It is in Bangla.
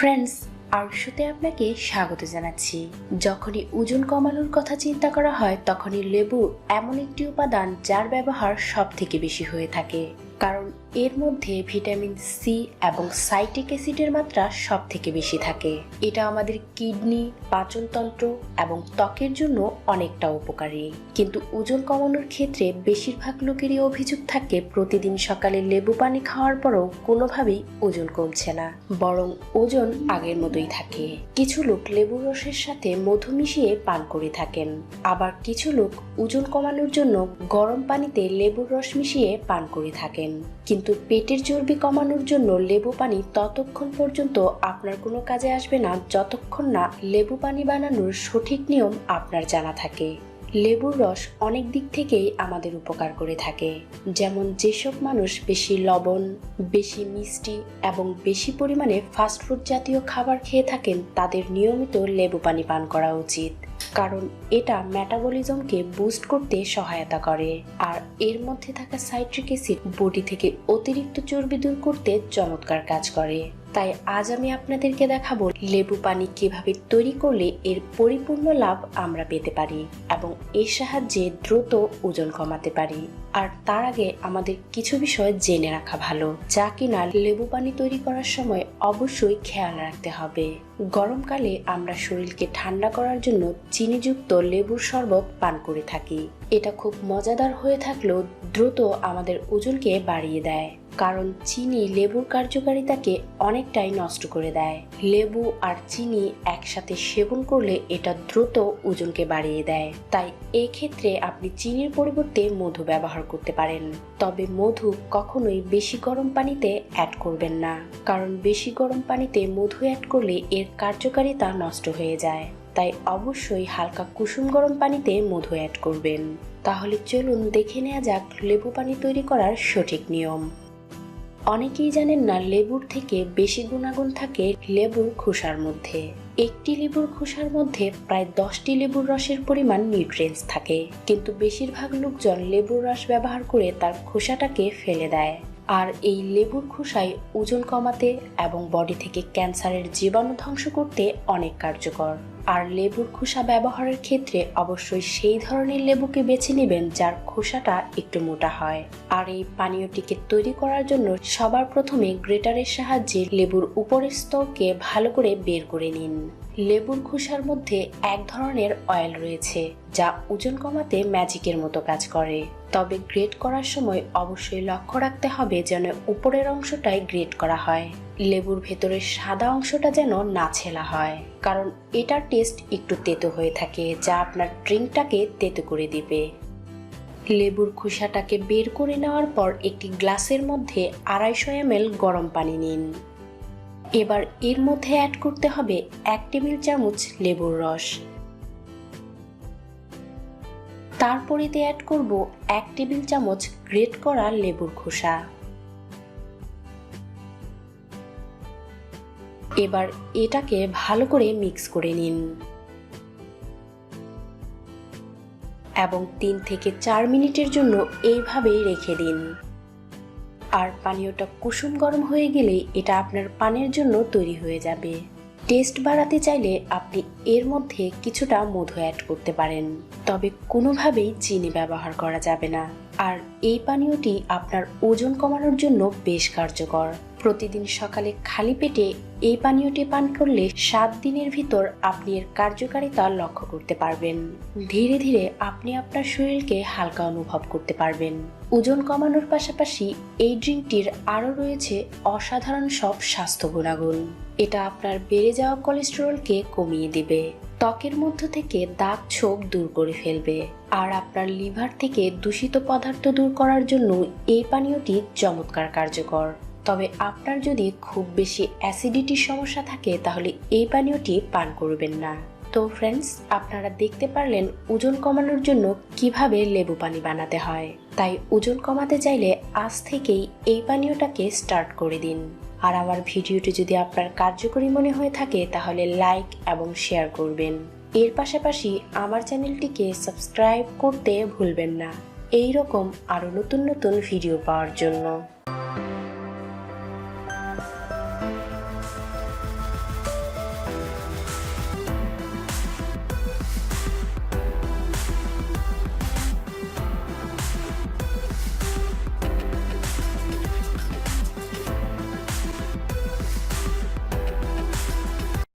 ফ্রেন্ডস আরশুতে আপনাকে স্বাগত জানাচ্ছি। যখনই ওজন কমানোর কথা চিন্তা করা হয়, তখনই লেবু এমন একটি উপাদান যার ব্যবহার সব থেকে বেশি হয়ে থাকে। কারণ এর মধ্যে ভিটামিন সি এবং সাইটিক অ্যাসিডের মাত্রা সব থেকে বেশি থাকে। এটা আমাদের কিডনি, পাচনতন্ত্র এবং ত্বকের জন্য অনেকটা উপকারী। কিন্তু ওজন কমানোর ক্ষেত্রে বেশিরভাগ লোকেরই অভিযোগ থাকে, প্রতিদিন সকালে লেবু পানি খাওয়ার পরও কোনোভাবেই ওজন কমছে না, বরং ওজন আগের মতোই থাকে। কিছু লোক লেবুর রসের সাথে মধু মিশিয়ে পান করে থাকেন। আবার কিছু লোক ওজন কমানোর জন্য গরম পানিতে লেবুর রস মিশিয়ে পান করে থাকেন। পেটের চর্বি কমানোর জন্য লেবু পানি ততক্ষণ পর্যন্ত আপনার কোনো কাজে আসবে না, যতক্ষণ না লেবু পানি বানানোর সঠিক নিয়ম আপনার জানা থাকে। লেবুর রস অনেক দিক থেকেই আমাদের উপকার করে থাকে। যেমন যেসব মানুষ বেশি লবণ, বেশি মিষ্টি এবং বেশি পরিমাণে ফাস্টফুড জাতীয় খাবার খেয়ে থাকেন, তাদের নিয়মিত লেবু পানি পান করা উচিত। কারণ এটা ম্যাটাবলিজমকে বুস্ট করতে সহায়তা করে। আর এর মধ্যে থাকা সাইট্রিক অ্যাসিড বডি থেকে অতিরিক্ত চর্বি দূর করতে চমৎকার কাজ করে। তাই আজ আমি আপনাদেরকে দেখাবো লেবু পানি কীভাবে তৈরি করলে এর পরিপূর্ণ লাভ আমরা পেতে পারি এবং এর সাহায্যে দ্রুত ওজন কমাতে পারি। আর তার আগে আমাদের কিছু বিষয় জেনে রাখা ভালো, যা কিনা লেবু পানি তৈরি করার সময় অবশ্যই খেয়াল রাখতে হবে। গরমকালে আমরা শরীরকে ঠান্ডা করার জন্য চিনিযুক্ত লেবুর শরবত পান করে থাকি। এটা খুব মজাদার হয়ে থাকলেও দ্রুত আমাদের ওজনকে বাড়িয়ে দেয়। কারণ চিনি লেবুর কার্যকারিতাকে অনেকটাই নষ্ট করে দেয়। লেবু আর চিনি একসাথে সেবন করলে এটা দ্রুত ওজনকে বাড়িয়ে দেয়। তাই এক্ষেত্রে আপনি চিনির পরিবর্তে মধু ব্যবহার করতে পারেন। তবে মধু কখনোই বেশি গরম পানিতে অ্যাড করবেন না। কারণ বেশি গরম পানিতে মধু অ্যাড করলে এর কার্যকারিতা নষ্ট হয়ে যায়। তাই অবশ্যই হালকা কুসুম গরম পানিতে মধু অ্যাড করবেন। তাহলে চলুন দেখে নেওয়া যাক লেবু পানি তৈরি করার সঠিক নিয়ম। অনেকেই জানেন না লেবুর থেকে বেশি গুণাগুণ থাকে লেবুর খোসার মধ্যে। একটি লেবুর খোসার মধ্যে প্রায় দশটি লেবুর রসের পরিমাণ নিউট্রিয়েন্টস থাকে। কিন্তু বেশিরভাগ লোকজন লেবুর রস ব্যবহার করে তার খোসাটাকে ফেলে দেয়। আর এই লেবুর খোসায় ওজন কমাতে এবং বডি থেকে ক্যান্সারের জীবাণু ধ্বংস করতে অনেক কার্যকর। আর লেবুর খোসা ব্যবহারের ক্ষেত্রে অবশ্যই সেই ধরনের লেবুকে বেছে নেবেন যার খোসাটা একটু মোটা হয়। আর এই পানীয়টিকে তৈরি করার জন্য সবার প্রথমে গ্রেটারের সাহায্যে লেবুর উপরের স্তরকে ভালো করে বের করে নিন। লেবুর খোসার মধ্যে এক ধরনের অয়েল রয়েছে, যা ওজন কমাতে ম্যাজিকের মতো কাজ করে। তবে গ্রেড করার সময় অবশ্যই লক্ষ্য রাখতে হবে যেন উপরের অংশটাই গ্রেড করা হয়। লেবুর ভেতরের সাদা অংশটা যেন না ছেলা হয়, কারণ এটার টেস্ট একটু তেতো হয়ে থাকে, যা আপনার ড্রিঙ্কটাকে তেতো করে দিবে। লেবুর খোসাটাকে বের করে নেওয়ার পর একটি গ্লাসের মধ্যে আড়াইশো এম গরম পানি নিন। এবার এর মধ্যে অ্যাড করতে হবে এক টেবিল চামচ লেবুর রস। তারপরে এতে অ্যাড করব এক টেবিল চামচ গ্রেট করা লেবুর খোসা। এবার এটাকে ভালো করে মিক্স করে নিন। এবং তিন থেকে চার মিনিটের জন্য এইভাবেই রেখে দিন। আর পানীয়টা কুসুম গরম হয়ে গেলে এটা আপনার পানের জন্য তৈরি হয়ে যাবে। টেস্ট বাড়াতে চাইলে আপনি এর মধ্যে কিছুটা মধু অ্যাড করতে পারেন। তবে কোনোভাবেই চিনি ব্যবহার করা যাবে না। আর এই পানীয়টি আপনার ওজন কমানোর জন্য বেশ কার্যকর। প্রতিদিন সকালে খালি পেটে এই পানীয়টি পান করলে সাত দিনের ভিতর আপনি এর কার্যকারিতা লক্ষ্য করতে পারবেন। ধীরে ধীরে আপনি আপনার শরীরকে হালকা অনুভব করতে পারবেন। ওজন কমানোর পাশাপাশি এই ড্রিঙ্কটির আরও রয়েছে অসাধারণ সব স্বাস্থ্য গুণাগুণ। এটা আপনার বেড়ে যাওয়া কোলেস্টেরলকে কমিয়ে দেবে। ত্বকের মধ্য থেকে দাগ ছোপ দূর করে ফেলবে। আর আপনার লিভার থেকে দূষিত পদার্থ দূর করার জন্য এই পানীয়টি চমৎকার কার্যকর। তবে আপনার যদি খুব বেশি অ্যাসিডিটির সমস্যা থাকে, তাহলে এই পানীয়টি পান করবেন না। তো ফ্রেন্ডস আপনারা দেখতে পারলেন ওজন কমানোর জন্য কীভাবে লেবু পানি বানাতে হয়। তাই ওজন কমাতে চাইলে আজ থেকেই এই পানীয়টাকে স্টার্ট করে দিন। আর আমার ভিডিওটি যদি আপনার কার্যকরী মনে হয়ে থাকে, তাহলে লাইক এবং শেয়ার করবেন। এর পাশাপাশি আমার চ্যানেলটিকে সাবস্ক্রাইব করতে ভুলবেন না। এই রকম আরও নতুন নতুন ভিডিও পাওয়ার জন্য।